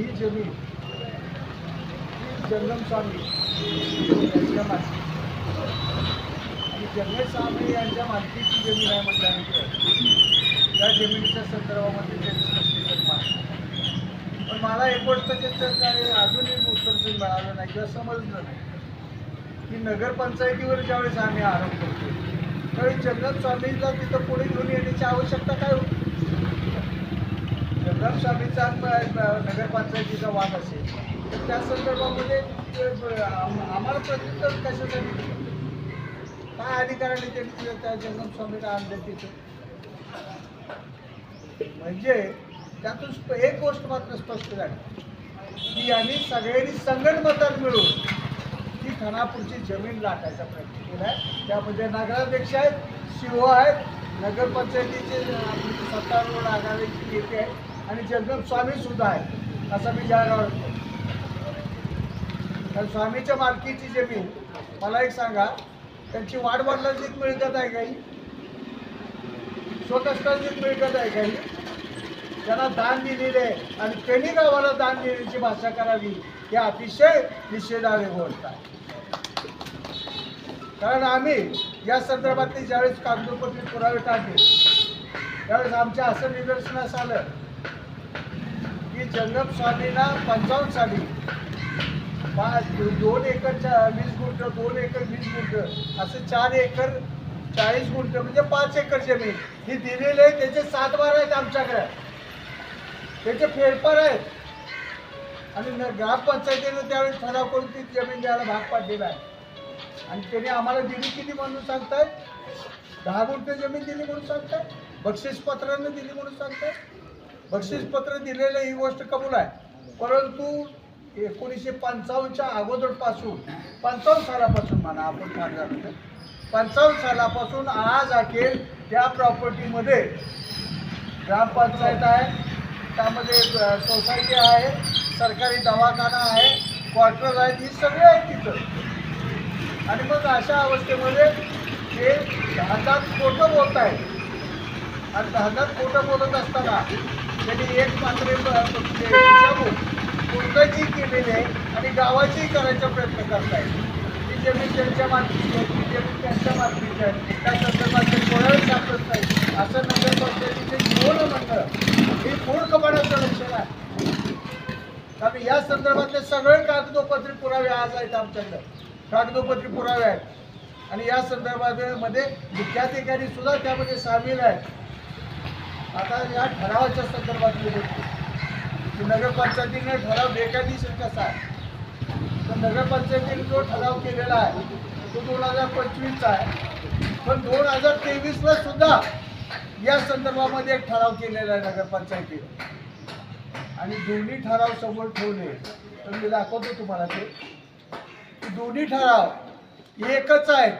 ही जमीन ही जंगम स्वामी यांच्या मालकी आणि जंगम स्वामी यांच्या मालकीची जमीन आहे म्हटल्यानंतर त्या जमिनीच्या संदर्भामध्ये त्यांनी स्पष्टीकरण मागलं पण मला एक गोष्ट त्याचं काय अजूनही उत्तर मिळालं नाही किंवा समजलं नाही. की नगरपंचायतीवर ज्यावेळेस आम्ही आरोप करतो त्यावेळी जंगम स्वामीला तिथं पुढे घेऊन येण्याची आवश्यकता काय होती? स्वामीचा नगरपंचायतीचा वाद असेल तर त्या संदर्भामध्ये आम्हाला प्रत्युत्तर कशासाठी काय अधिकाराने त्यांनी तिथं त्या जगन्नाथ आणलं तिथं. म्हणजे त्यातून एक गोष्ट मात्र स्पष्ट झाली. की यांनी सगळ्यांनी संगणमतात मिळून ती खानापूरची जमीन लाटायचा प्रयत्न केला आहे. त्यामध्ये नगराध्यक्ष आहेत शिव आहेत नगरपंचायतीचे सत्तारूढ आघाडीची नेते आहेत. आणि जगदम स्वामी सुद्धा आहे असं मी जागा कारण स्वामीच्या मालकीची जमीन मला एक सांगा त्यांची वाढ वडिलांची मिळकत आहे काही? स्वकष्टाची मिळकत आहे काही? त्यांना दान दिलेले आणि त्यांनी गावाला दान देण्याची भाषा करावी हे अतिशय निषेधार्ह गोष्ट आहे. कारण आम्ही या संदर्भातली ज्यावेळेस कागदोपत्री पुरावे काढले त्यावेळेस आमच्या असं निदर्शनास आलं की जंगम स्वामीला पंचावन्न साली. पाच दोन एकरच्या वीस गुंठ दोन एकर वीस गुंठ असं चार एकर चाळीस गुंठ म्हणजे पाच एकर जमीन. ही दिलेली आहे त्याचे सात बार आहेत आमच्याकडे. त्याचे फेरफार आहेत. आणि न- ग्रामपंचायतीनं त्यावेळी ठराव करून ती जमीन द्यायला भाग पाडलेला आहे. आणि त्याने आम्हाला दिली किती म्हणून सांगतायत? दहा गुंठ जमीन दिली म्हणून सांगतायत? बक्षीसपत्रानं दिली म्हणून सांगतायत? बक्षीसपत्र दिलेलं ही गोष्ट कबूल आहे. परंतु एकोणीसशे पंचावन्नच्या अगोदरपासून पंचावन्न सालापासून म्हणा आपण फार झालं पंचावन्न सालापासून आज अखेर त्या प्रॉपर्टीमध्ये ग्रामपंचायत आहे त्यामध्ये सोसायटी आहे सरकारी दवाखाना आहे क्वार्टर आहेत ही सगळे आहेत तिथं. आणि मग अशा अवस्थेमध्ये ते हातात खोटं बोलत आहेत आणि हातात खोटं बोलत असताना त्यांनी एक मात्र कोणताची म्हणजे केलेली आहे आणि गावाचीही करायचा प्रयत्न करताय ती जमीन त्यांच्या मालकीची आहे ती जमीन त्यांच्या मालकीची आहे त्या संदर्भात ते कोणाला सापडत नाही असं नगर पंचायतीचे दोन मंडळ हे मूर्खपणाचं लक्षण आहे. कारण या संदर्भातले सगळे कागदोपत्री पुरावे आज आहेत आमच्याकडं. कागदोपत्री पुरावे आहेत. आणि या संदर्भामध्ये मुख्याधिकारी सुद्धा त्यामध्ये सामील आहेत. आता या ठरावाच्या संदर्भातली गोष्ट की नगरपंचायतीने ठराव बेकायदेशीर कसा आहे? तर नगरपंचायतीने जो ठराव केलेला आहे तो दोन हजार पंचवीसचा आहे. पण दोन हजार तेवीसला सुद्धा या संदर्भामध्ये एक ठराव केलेला आहे नगरपंचायतीने. आणि दोन्ही ठराव समोर ठेवले तर मी दाखवतो तुम्हाला ते. दोन्ही ठराव एकच आहेत.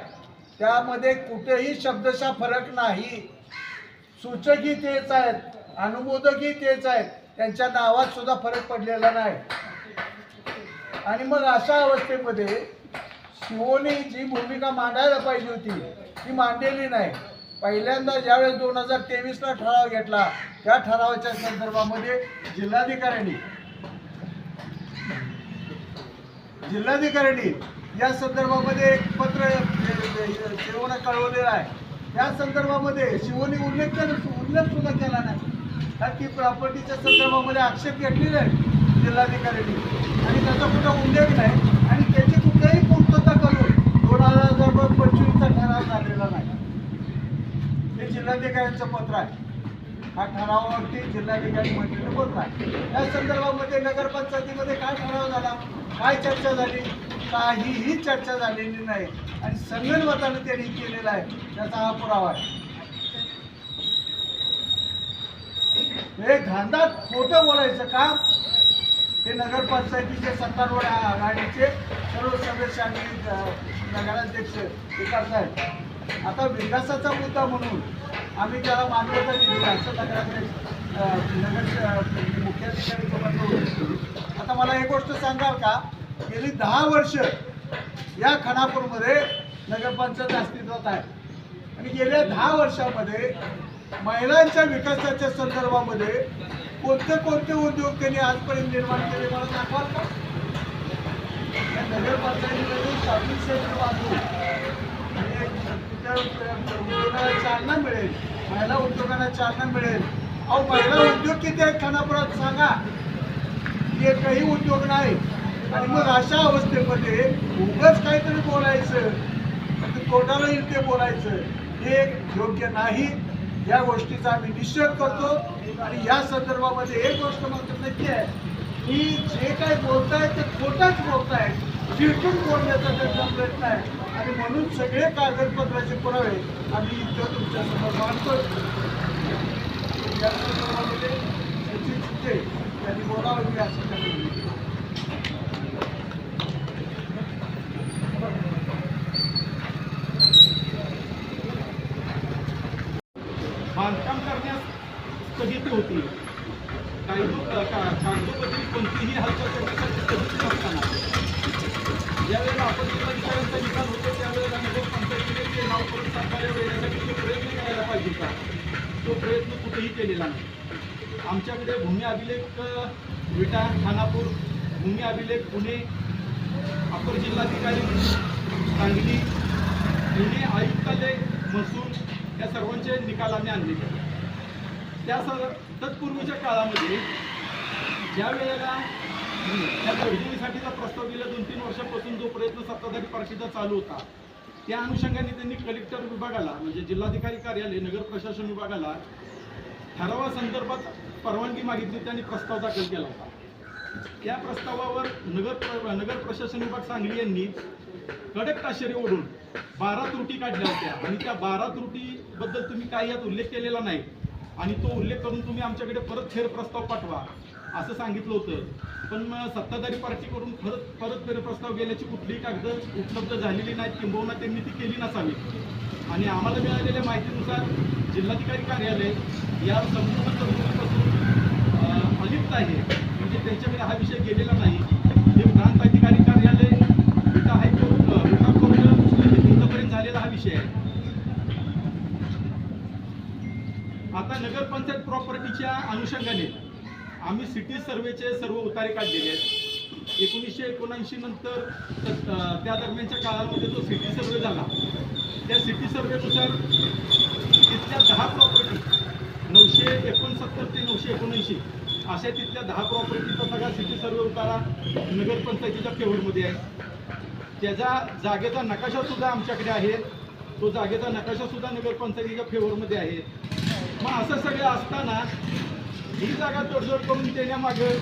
त्यामध्ये कुठेही शब्दशा फरक नाही. सूचकही तेच आहेत अनुमोदकही तेच आहेत. त्यांच्या नावात सुद्धा फरक पडलेला नाही. आणि मग अशा अवस्थेमध्ये शिवोनी जी भूमिका मांडायला पाहिजे होती ती मांडलेली नाही. पहिल्यांदा ज्यावेळेस दोन हजार तेवीसला ठराव घेतला त्या ठरावाच्या संदर्भामध्ये जिल्हाधिकाऱ्यांनी जिल्हाधिकाऱ्यांनी या संदर्भामध्ये एक पत्र शिवोनं कळवलेलं आहे. या संदर्भामध्ये शिवोनी उल्लेख केला उल्लेख सुद्धा केला नाही. कारण की प्रॉपर्टीच्या संदर्भामध्ये आक्षेप घेतलेले आहे जिल्हाधिकाऱ्यांनी. आणि त्याचा कुठं उल्लेख नाही. आणि त्याची कुठेही पूर्तता करून दोन हजार पंचवीसचा ठराव झालेला नाही. हे जिल्हाधिकाऱ्यांचं पत्र आहे. हा ठरावावरती जिल्हाधिकारी मंत्रीने बोलला या संदर्भामध्ये नगरपंचायतीमध्ये काय ठराव झाला? काय चर्चा झाली? काहीही चर्चा झालेली नाही. आणि संगणमतानं त्यांनी केलेला आहे. त्याचा हा पुरावा आहे. हे धांदात खोटं बोलायचं का? हे नगरपंचायतीचे सत्तारूढ आघाडीचे सर्व सदस्य आणि नगराध्यक्ष हे करतायत आता विकासाचा मुद्दा म्हणून आम्ही त्याला मान्यता दिली असं नगराध्यक्ष नगर मुख्याधिकारी आता मला एक गोष्ट सांगाल का? गेली दहा वर्ष या खानापूरमध्ये नगरपंचायत अस्तित्वात आहे. आणि गेल्या दहा वर्षामध्ये महिलांच्या विकासाच्या संदर्भामध्ये कोणते कोणते उद्योग त्यांनी आजपर्यंत निर्माण केले मला दाखवाल का? या नगरपंचायतीमध्ये शॉपिंग क्षेत्र बांधून उद्योगाला चालना मिळेल महिला उद्योगांना चालना मिळेल. अहो महिला उद्योग किती आहेत खानापुरात? सांगा. एकही उद्योग नाही. आणि मग अशा अवस्थेमध्ये उगच काहीतरी बोलायचं तोंडाला येईल ते बोलायचं हे योग्य नाही. या गोष्टीचा आम्ही निषेध करतो. आणि या संदर्भामध्ये एक गोष्ट मात्र नक्की आहे. की जे काय बोलतायत ते खोटाच बोलतायत. चिरटून बोलण्याचा त्यांचा प्रयत्न आहे. आणि म्हणून सगळे कागदपत्राचे पुरावे आम्ही इथं तुमच्यासमोर मांडतो या संदर्भामध्ये सचिन चित्ते यांनी बोलावं मी असं होती. काही का- कागदोपत्री कोणतीही हालचाल करण्यासाठी कधीच नसताना ज्यावेळेला आपण जिल्हाधिकाऱ्यांचा निकाल होतो त्यावेळेला नगरपंचायतीने ते नाव करून सरकारला वेळेसाठी प्रयत्न करायला पाहिजे का तो प्रयत्न कुठेही केलेला नाही. आमच्याकडे भूमी अभिलेख विटा खानापूर भूमी अभिलेख पुणे अपर जिल्हाधिकारी सांगली पुणे आयुक्तालय महसूल या सर्वांचे निकाल आम्ही आणलेले त्या सर तत्पूर्वीच्या काळामध्ये ज्या वेळेला त्या तडजोडीसाठीचा प्रस्ताव गेल्या दोन तीन वर्षापासून जो प्रयत्न सत्ताधारी पार्टीचा चालू होता त्या अनुषंगाने त्यांनी कलेक्टर विभागाला म्हणजे जिल्हाधिकारी कार्यालय नगर प्रशासन विभागाला ठरावासंदर्भात परवानगी मागितली त्यांनी प्रस्ताव दाखल केला होता. त्या प्रस्तावावर नगर प्र- नगर प्रशासन विभाग सांगली यांनी कडक ताशेरी ओढून बारा त्रुटी काढल्या होत्या. आणि त्या बारा त्रुटीबद्दल तुम्ही काही यात उल्लेख केलेला नाही. आणि तो उल्लेख करून तुम्ही आमच्याकडे परत फेर प्रस्ताव पाठवा असं सांगितलं होतं. पण मग सत्ताधारी पार्टीकडून परत परत फेरप्रस्ताव गेल्याची कुठलीही कागद उपलब्ध झालेली नाहीत किंबहुना त्यांनी ती केली नसावी. आणि आम्हाला मिळालेल्या माहितीनुसार जिल्हाधिकारी कार्यालय या संपूर्ण तरतुदीपासून अलिप्त आहे. म्हणजे त्यांच्याकडे हा विषय गेलेला नाही. हे प्रांत अधिकारी कार्यालय विटा हायकोर्ट अं, विटा कोर्ट इथंपर्यंत झालेला हा विषय आहे आता नगरपंचायत प्रॉपर्टीच्या अनुषंगाने आम्ही सिटी सर्वेचे सर्व उतारे काढलेले आहेत. एकोणीसशे एकोणऐंशी नंतर त्या दरम्यानच्या काळामध्ये जो सिटी सर्वे झाला त्या सिटी सर्वेनुसार तिथल्या दहा प्रॉपर्टी नऊशे एकोणसत्तर ते नऊशे एकोणऐंशी अशा तिथल्या दहा प्रॉपर्टीचा सगळा सिटी सर्वे उतारा नगरपंचायतीच्या फेवरमध्ये आहे. त्याचा जागेचा नकाशासुद्धा आमच्याकडे आहे. तो जागेचा नकाशासुद्धा नगरपंचायतीच्या फेवरमध्ये आहे. मग असं सगळं असताना ही जागा तोडजोड करून देण्यामागे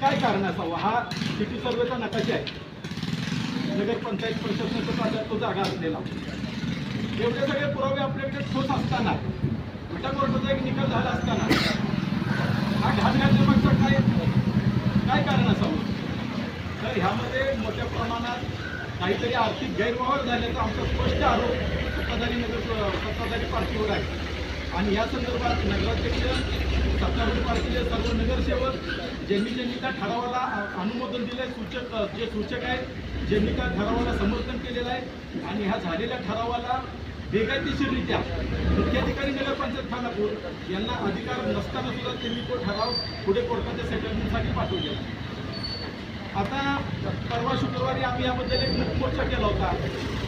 काय कारण असावं? हा सिटी सर्वेचा नकाशा आहे. नगरपंचायत प्रशासनाचा ताब्यात तो जागा असलेला. एवढे सगळे पुरावे आपल्याकडे ठोस असताना विटा कोर्टाचा एक निकाल झाला असताना हा घात घालण्यामागचं काय काय कारण असावं? तर ह्यामध्ये मोठ्या प्रमाणात काहीतरी आर्थिक गैरव्यवहार झाल्याचा आमचा स्पष्ट आरोप सत्ताधारी नगर सत्ताधारी पार्टीवर आहे. आणि या संदर्भात नगराध्यक्ष सत्ताधारी पार्टीचे सर्व नगरसेवक ज्यांनी ज्यांनी त्या ठरावाला अनुमोदन दिलं आहे सूचक जे सूचक आहेत ज्यांनी त्या ठरावाला समर्थन केलेलं आहे आणि ह्या झालेल्या ठरावाला बेकायदेशीररित्या मुख्याधिकारी नगरपंचायत खानापूर यांना अधिकार नसताना सुद्धा त्यांनी तो ठराव पुढे कोर्टाच्या सेटलमेंटसाठी पाठवलेला आता परवा शुक्रवारी आम्ही याबद्दल एक मुख मोर्चा केला होता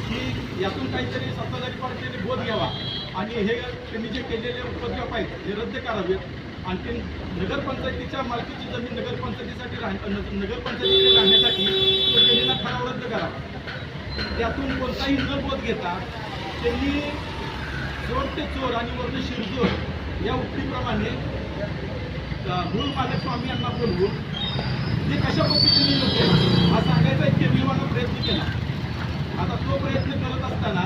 की यातून काहीतरी सत्ताधारी पार्टीने बोध घ्यावा. आणि हे त्यांनी जे केलेले उपद्रव आहेत हे रद्द करावेत आणखी नगरपंचायतीच्या मालकीची जमीन नगरपंचायतीसाठी राह नगरपंचायतीकडे राहण्यासाठी तो केलेला ठराव रद्द करावा त्यातून कोणताही न बोध घेता त्यांनी चोर ते चोर आणि वर्ण शिरजोर या उक्तीप्रमाणे मूळ मालक स्वामी यांना बोलवून ते कशा पद्धतीने होते हा सांगायचा एक केविलवाना प्रयत्न केला आता तो प्रयत्न करत असताना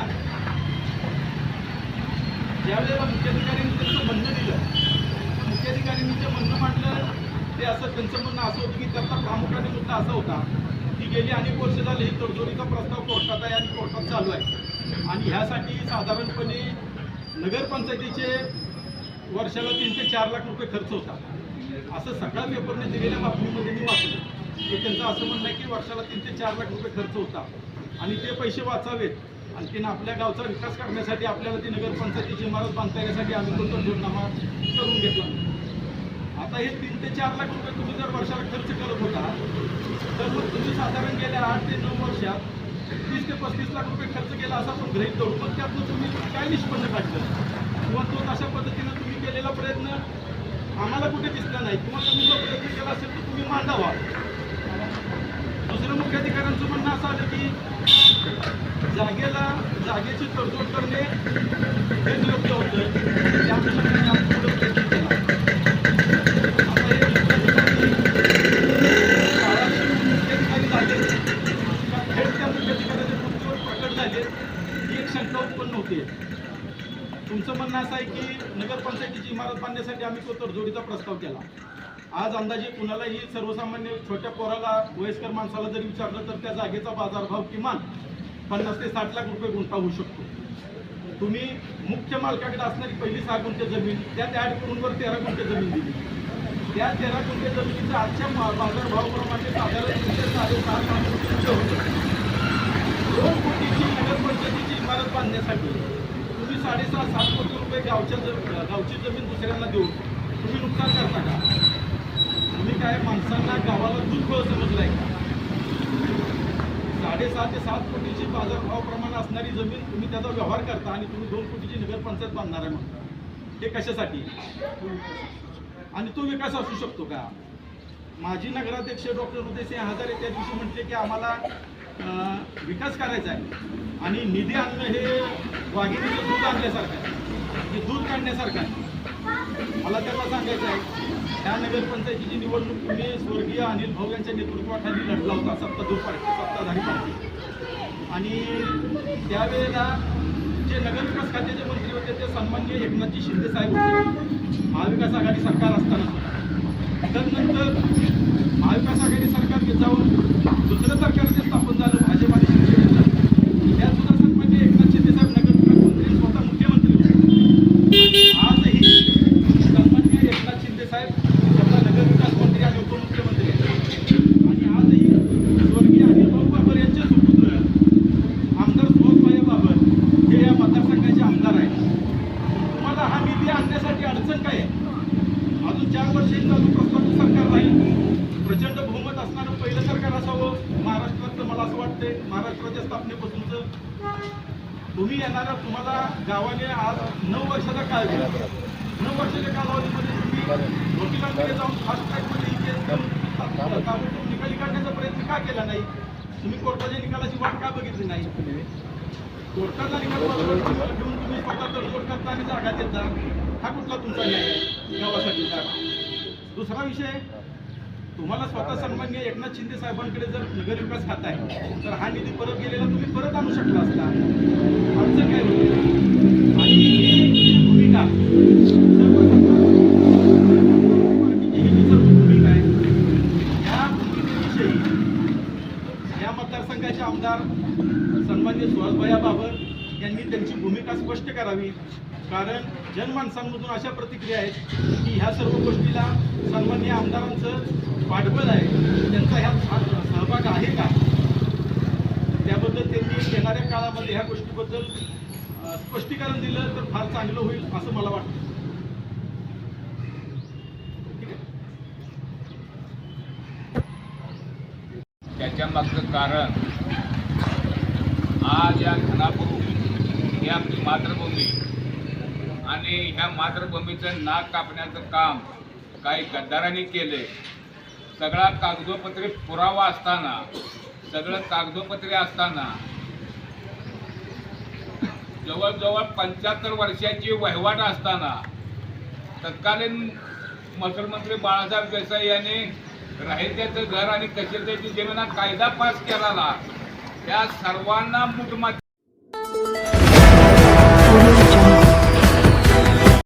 ज्यावेळेला मुख्याधिकाऱ्यांनी त्यांचं म्हणणं दिलं त्या मुख्याधिकाऱ्यांनी जे म्हणणं मांडलं ते असं त्यांचं म्हणणं असं होतं की त्याचा प्रामुख्याने मुद्दा असा होता की गेली अनेक वर्ष झाली ही तडजोडीचा प्रस्ताव कोर्टात आहे आणि कोर्टात चालू आहे. आणि ह्यासाठी साधारणपणे नगरपंचायतीचे वर्षाला तीन ते चार लाख रुपये खर्च होता असं सकाळ पेपरने दिलेल्या बातमीमध्ये मी वाचलं तर त्यांचं असं म्हणणं आहे की वर्षाला तीन ते चार लाख रुपये खर्च होता आणि ते पैसे वाचावेत. आणखीन आपल्या गावचा विकास करण्यासाठी आपल्याला ती नगरपंचायतीची इमारत बांधता येण्यासाठी आम्ही तो तडजोडनामा करून घेतला आता हे तीन ते चार लाख रुपये तुम्ही जर वर्षाला खर्च करत होता तर मग तुम्ही साधारण गेल्या आठ ते नऊ वर्षात तीस ते पस्तीस लाख रुपये खर्च केला असा पण गृहित धरून पण त्यातनं तुम्ही काय निष्पन्न काढलं? किंवा तो अशा पद्धतीनं तुम्ही केलेला प्रयत्न आम्हाला कुठे दिसला नाही? किंवा तुम्ही जो प्रयत्न केला असेल तर तुम्ही मांडावा. दुसरं मुख्याधिकाऱ्यांचं म्हणणं असं आलं की जागेला जागेची तडजोड करणे हेच योग्य होतं त्या अनुषंगाने आम्ही पुढे प्रयत्न केला आता हे जिल्हाधिकारी बाळासाहेब मुख्याधिकारी झाले थेट त्या मुख्याधिकाऱ्याच्या कृतीवर प्रकट झाले ही एक शंका उत्पन्न होते तुमचं असं आहे की नगरपंचायतीची इमारत बांधण्यासाठी आम्ही तो तडजोडीचा प्रस्ताव केला. आज अंदाजे कुणालाही सर्वसामान्य छोट्या पोराला वयस्कर माणसाला जरी विचारलं तर त्या जागेचा बाजारभाव किमान पन्नास ते साठ लाख रुपये गुंठा होऊ शकतो. तुम्ही मुख्य मालकाकडे असणारी पहिली सहा गुंठे जमीन त्यात ॲड करून वर तेरा गुंठे जमीन दिली. त्या तेरा गुंठे जमिनीचा आजच्या मा- बाजारभावाप्रमाणे साधारण तीनशे साडेसहा लाख रुपये होतं. दोन कोटीची नगरपंचायतीची इमारत बांधण्यासाठी साडेसहा सात कोटी रुपये गावच्या ज- गावची जमीन दुसऱ्यांना देऊन तुम्ही नुकसान करता का? तुम्ही काय माणसांना गावाला दूध फळ समजलाय का? साडेसहा ते सात कोटीची बाजारभावाप्रमाणे असणारी जमीन तुम्ही त्याचा व्यवहार करता आणि तुम्ही दोन कोटीची नगरपंचायत बांधणार आहे म्हणता हे कशासाठी? आणि तो विकास असू शकतो का? माजी नगराध्यक्ष डॉक्टर उदयसिंह हजारे त्या दिवशी म्हटले की आम्हाला विकास करायचा आहे. आणि निधी आणणं हे वाघिणीचं दूध आणल्यासारखं आहे. हे दूध काढण्यासारखं आहे. मला त्यांना सांगायचं आहे त्या नगरपंचायतीची निवडणूक तुम्ही स्वर्गीय अनिल भाऊ यांच्या नेतृत्वाखाली लढला होता सत्ताधूर पार्टी सत्ताधारी पार्टी. आणि त्यावेळेला जे नगरविकास खात्याचे मंत्री होते ते सन्मान्य एकनाथजी शिंदे साहेब होते. महाविकास आघाडी सरकार असताना. त्यानंतर महाविकास आघाडी सरकार जाऊन दुसरं सरकार जे स्थापन झालं भाजप आणि शिवसेनेचं त्यात सुद्धा सन्माननीय एकनाथ शिंदे साहेब नगरविकास मंत्री स्वतः मुख्यमंत्री होते आणि आजही सन्माननीय एकनाथ शिंदे साहेब स्वतः नगरविकास मंत्री आणि उपमुख्यमंत्री आहेत आणि आजही स्वर्गीय अनिल भाऊ बाबर यांचे सुपुत्र आमदार सुहासभाई बाबर हे या मतदारसंघाचे आमदार आहेत तुम्हाला हा निधी आणण्यासाठी अडचण काय आहे अजून चार वर्षे चालू प्रस्तावित सरकार राहील प्रचंड बहुमत असणारं पहिलं सरकार असावं महाराष्ट्रातलं ते महाराष्ट्राच्या स्थापनेपासूनच. तुम्ही येणारा तुम्हाला गावाने आज नऊ वर्षाचा काळ दिला. नऊ वर्षाच्या कालावधीमध्ये तुम्ही वकिलांकडे जाऊन फास्ट ट्रॅकमध्ये ताबडतोब निकाली काढण्याचा प्रयत्न का केला नाही? तुम्ही कोर्टाच्या निकालाची वाट का बघितली नाही? कोर्टाचा निकाल घेऊन तुम्ही स्वतः तडजोड करता आणि जागा देता हा कुठला तुमचा न्याय गावासाठीचा दुसरा विषय तुम्हाला स्वतः सन्मान्य एकनाथ शिंदे साहेबांकडे जर नगरविकास खात आहे तर हा निधी परत गेलेला तुम्ही परत आणू शकला असता. आमचं काय आणि ही भूमिका सर्व भूमिका आहे या भूमिकेविषयी या मतदारसंघाचे आमदार सन्मान्य सुहासभया बाबर यांनी त्यांची भूमिका स्पष्ट करावी. कारण जनमानसांमधून अशा प्रतिक्रिया आहेत की ह्या सर्व गोष्टीला सन्मान्य आमदारांचं पाठबळ आहे. त्यांचा ह्यात सहभाग आहे का? त्याबद्दल त्यांनी येणाऱ्या काळामध्ये ह्या गोष्टीबद्दल स्पष्टीकरण दिलं तर फार चांगलं होईल असं मला वाटतं. त्याच्यामागचं त्याच्या मागचं कारण आज या घनाभूमी ही आपली मातृभूमी आणि ह्या मातृभूमीचं नाक कापण्याचं काम काही गद्दारांनी केले सगळा कागदोपत्री पुरावा असताना सगळं कागदोपत्री असताना जवळजवळ पंच्याहत्तर वर्षाची वहिवाट असताना तत्कालीन महसूलमंत्री बाळासाहेब देसाई यांनी राहित्याचं घर आणि कचेरीची जमीन कायदा पास केलेला त्या सर्वांना मुठमाती